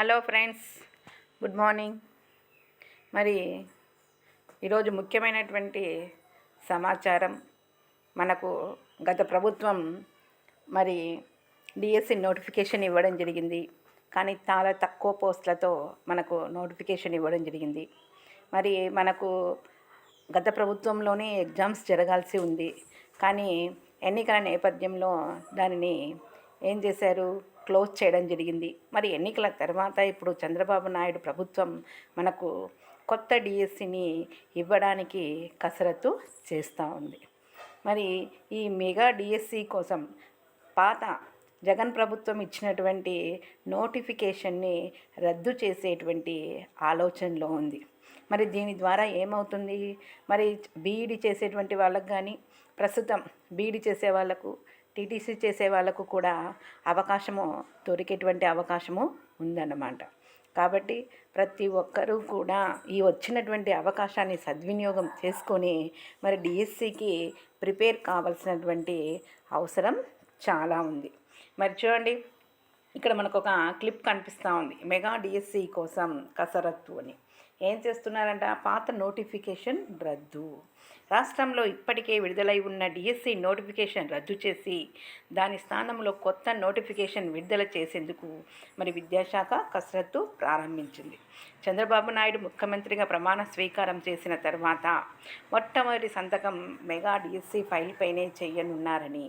Hello friends good morning. మరి ఈరోజు ముఖ్యమైనటువంటి సమాచారం మనకు గత ప్రభుత్వం మరి డిఎస్సి నోటిఫికేషన్ ఇవ్వడం జరిగింది. కానీ చాలా తక్కువ పోస్టులతో మనకు నోటిఫికేషన్ ఇవ్వడం జరిగింది. మరి మనకు గత ప్రభుత్వంలోనే ఎగ్జామ్స్ జరగాల్సి ఉంది. కానీ ఎన్నికల నేపథ్యంలో దానిని ఏం చేశారు? క్లోజ్ చేయడం జరిగింది. మరి ఎన్నికల తర్వాత ఇప్పుడు చంద్రబాబు నాయుడు ప్రభుత్వం మనకు కొత్త డిఎస్సిని ఇవ్వడానికి కసరత్తు చేస్తూ ఉంది. మరి ఈ మెగా డిఎస్సి కోసం పాత జగన్ ప్రభుత్వం ఇచ్చినటువంటి నోటిఫికేషన్ని రద్దు చేసేటువంటి ఆలోచనలో ఉంది. మరి దీని ద్వారా ఏమవుతుంది? మరి బీఈడి చేసేటువంటి వాళ్ళకు కానీ ప్రస్తుతం బీఈడి చేసే వాళ్ళకు టీటీసీ చేసే వాళ్ళకు కూడా అవకాశము దొరికేటువంటి అవకాశము ఉందన్నమాట. కాబట్టి ప్రతి ఒక్కరూ కూడా ఈ వచ్చినటువంటి అవకాశాన్ని సద్వినియోగం చేసుకొని మరి డిఎస్సికి ప్రిపేర్ కావాల్సినటువంటి అవసరం చాలా ఉంది. మరి చూడండి ఇక్కడ మనకు ఒక క్లిప్ కనిపిస్తూ ఉంది. మెగా డిఎస్సి కోసం కసరత్తు అని. ఏం చేస్తున్నారంట? పాత నోటిఫికేషన్ రద్దు. రాష్ట్రంలో ఇప్పటికే విడుదలై ఉన్న డిఎస్సి నోటిఫికేషన్ రద్దు చేసి దాని స్థానంలో కొత్త నోటిఫికేషన్ విడుదల చేసేందుకు మరి విద్యాశాఖ కసరత్తు ప్రారంభించింది. చంద్రబాబు నాయుడు ముఖ్యమంత్రిగా ప్రమాణ స్వీకారం చేసిన తర్వాత మొట్టమొదటి సంతకం మెగా డిఎస్సి ఫైల్ పైనే చేయనున్నారని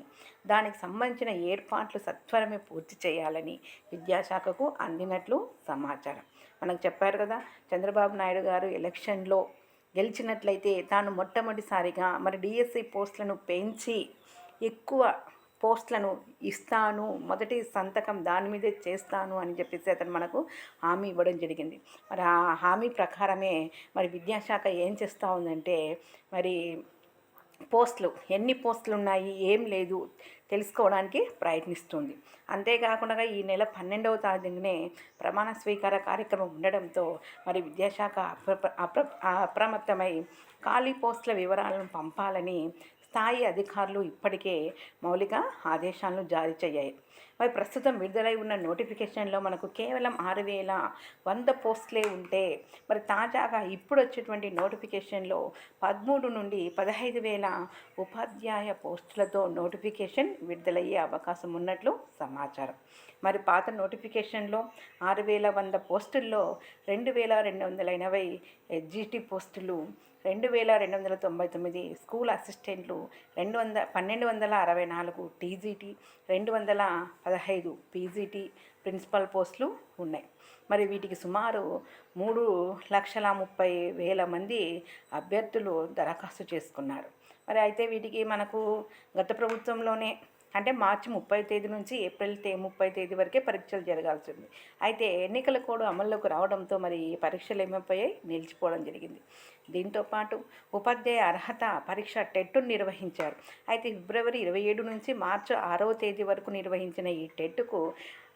దానికి సంబంధించిన ఏర్పాట్లు సత్వరమే పూర్తి చేయాలని విద్యాశాఖకు అందినట్లు సమాచారం. మనకు చెప్పారు కదా చంద్రబాబు నాయుడు గారు ఎలక్షన్లో గెలిచినట్లయితే తాను మొట్టమొదటిసారిగా మరి డిఎస్సి పోస్టులను పెంచి ఎక్కువ పోస్టులను ఇస్తాను మొదటి సంతకం దాని మీదే చేస్తాను అని చెప్పేసి అతను మనకు హామీ ఇవ్వడం జరిగింది. మరి ఆ హామీ ప్రకారమే మరి విద్యాశాఖ ఏం చేస్తూ ఉందంటే మరి పోస్టులు ఎన్ని పోస్టులు ఉన్నాయి ఏం లేదు తెలుసుకోవడానికి ప్రయత్నిస్తుంది. అంతేకాకుండా ఈ నెల పన్నెండవ తారీఖునే ప్రమాణ స్వీకార కార్యక్రమం ఉండడంతో మరి విద్యాశాఖ అప్ర అప్రమత్తమై ఖాళీ పోస్టుల వివరాలను పంపాలని స్థాయి అధికారులు ఇప్పటికే మౌలిక ఆదేశాలను జారీ చేయాయి. మరి ప్రస్తుతం విడుదలై ఉన్న నోటిఫికేషన్లో మనకు కేవలం ఆరు వేల వంద పోస్టులే ఉంటే మరి తాజాగా ఇప్పుడు వచ్చేటువంటి నోటిఫికేషన్లో పదమూడు నుండి పదహైదు వేల ఉపాధ్యాయ పోస్టులతో నోటిఫికేషన్ విడుదలయ్యే అవకాశం ఉన్నట్లు సమాచారం. మరి పాత నోటిఫికేషన్లో ఆరు వేల వంద పోస్టుల్లో రెండు వేల రెండు వందల ఎనభై ఎస్జిటి పోస్టులు రెండు వేల రెండు వందల తొంభై తొమ్మిది స్కూల్ అసిస్టెంట్లు రెండు వంద పన్నెండు వందల అరవై నాలుగు టీజీటీ రెండు వందల పదహైదు పీజీటీ ప్రిన్సిపల్ పోస్టులు ఉన్నాయి. మరి వీటికి సుమారు మూడు లక్షల ముప్పై వేల మంది అభ్యర్థులు దరఖాస్తు చేసుకున్నారు. మరి అయితే వీటికి మనకు గత ప్రభుత్వంలోనే అంటే మార్చి ముప్పై తేదీ నుంచి ఏప్రిల్ తే ముప్పై తేదీ వరకే పరీక్షలు జరగాల్సి ఉంది అయితే ఎన్నికల కోడ్ అమల్లోకి రావడంతో మరి పరీక్షలు ఏమైపోయాయి? నిలిచిపోవడం జరిగింది. దీంతోపాటు ఉపాధ్యాయ అర్హత పరీక్ష టెట్ను నిర్వహించారు. అయితే ఫిబ్రవరి ఇరవై ఏడు నుంచి మార్చి ఆరవ తేదీ వరకు నిర్వహించిన ఈ టెట్కు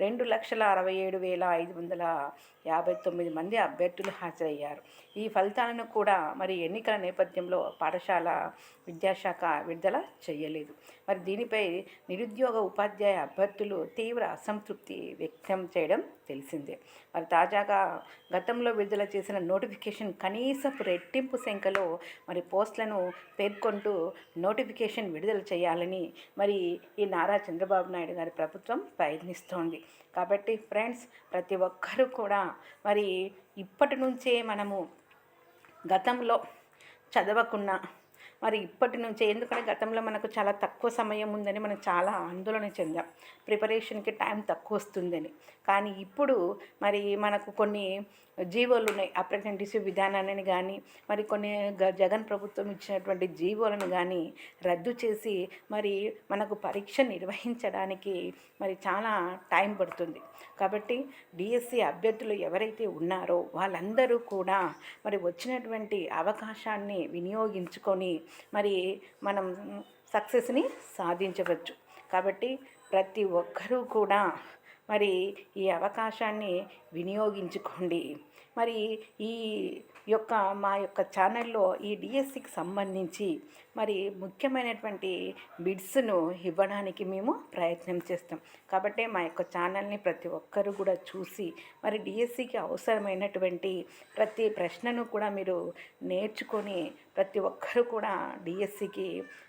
రెండు లక్షల అరవై ఏడు వేల ఐదు వందల యాభై తొమ్మిది మంది అభ్యర్థులు హాజరయ్యారు. ఈ ఫలితాలను కూడా మరి ఎన్నికల నేపథ్యంలో పాఠశాల విద్యాశాఖ విడుదల చేయలేదు. మరి దీనిపై నిరుద్యోగ ఉపాధ్యాయ అభ్యర్థులు తీవ్ర అసంతృప్తి వ్యక్తం చేయడం తెలిసిందే. మరి తాజాగా గతంలో విడుదల చేసిన నోటిఫికేషన్ కనీసపు రెట్టింపు సంఖ్యలో మరి పోస్టులను పేర్కొంటూ నోటిఫికేషన్ విడుదల చేయాలని మరి ఈ నారా చంద్రబాబు నాయుడు గారి ప్రభుత్వం ప్రయత్నిస్తోంది. కాబట్టి ఫ్రెండ్స్ ప్రతి ఒక్కరూ కూడా మరి ఇప్పటి నుంచే మనము గతంలో చదవకున్నా మరి ఇప్పటి నుంచే ఎందుకంటే గతంలో మనకు చాలా తక్కువ సమయం ఉందని మనం చాలా ఆందోళన చెందాం. ప్రిపరేషన్కి టైం తక్కువ వస్తుందని. కానీ ఇప్పుడు మరి మనకు కొన్ని జీవోలు ఉన్నాయి. అప్రెంటిస్షిప్ విధానాన్ని కానీ మరి కొన్ని జగన్ ప్రభుత్వం ఇచ్చినటువంటి జీవోలను కానీ రద్దు చేసి మరి మనకు పరీక్ష నిర్వహించడానికి మరి చాలా టైం పడుతుంది. కాబట్టి డిఎస్సి అభ్యర్థులు ఎవరైతే ఉన్నారో వాళ్ళందరూ కూడా మరి వచ్చినటువంటి అవకాశాన్ని వినియోగించుకొని మరి మనం సక్సెస్ని సాధించవచ్చు. కాబట్టి ప్రతి ఒక్కరూ కూడా మరి ఈ అవకాశాన్ని వినియోగించుకోండి. మరి ఈ యొక్క మా యొక్క ఛానల్లో ఈ డిఎస్సికి సంబంధించి మరి ముఖ్యమైనటువంటి బిడ్స్ను ఇవ్వడానికి మేము ప్రయత్నం చేస్తాం. కాబట్టి మా యొక్క ఛానల్ని ప్రతి ఒక్కరు కూడా చూసి మరి డిఎస్సికి అవసరమైనటువంటి ప్రతి ప్రశ్నను కూడా మీరు నేర్చుకొని ప్రతి ఒక్కరు కూడా డిఎస్సికి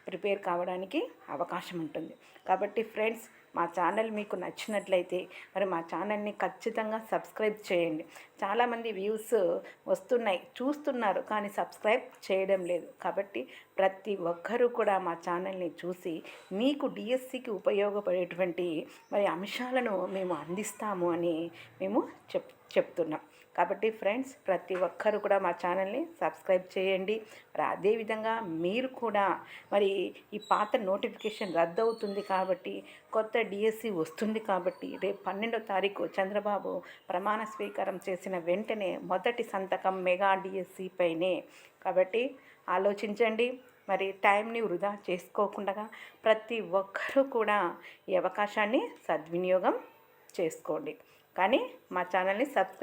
ప్రిపేర్ కావడానికి అవకాశం ఉంటుంది. కాబట్టి ఫ్రెండ్స్ మా ఛానల్ మీకు నచ్చినట్లయితే మరి మా ఛానల్ని ఖచ్చితంగా సబ్స్క్రైబ్ చేయండి. చాలామంది వ్యూస్ వస్తున్నాయి చూస్తున్నారు కానీ సబ్స్క్రైబ్ చేయడం లేదు. కాబట్టి ప్రతి ఒక్కరూ కూడా మా ఛానల్ని చూసి మీకు డిఎస్సికి ఉపయోగపడేటువంటి మరి అంశాలను మేము అందిస్తాము అని మేము చెప్ చెప్తున్నాం. కాబట్టి ఫ్రెండ్స్ ప్రతి ఒక్కరు కూడా మా ఛానల్ని సబ్స్క్రైబ్ చేయండి. మరి అదేవిధంగా మీరు కూడా మరి ఈ పాత నోటిఫికేషన్ రద్దు అవుతుంది కాబట్టి కొత్త డిఎస్సి వస్తుంది కాబట్టి రేపు పన్నెండో తారీఖు చంద్రబాబు ప్రమాణ స్వీకారం చేసిన వెంటనే మొదటి సంతకం మెగా డిఎస్సి పైనే. కాబట్టి ఆలోచించండి. మరి టైంని వృధా చేసుకోకుండా ప్రతి ఒక్కరూ కూడా ఈ అవకాశాన్ని సద్వినియోగం చేసుకోండి. కానీ మా ఛానల్ని సబ్స్క్రైబ్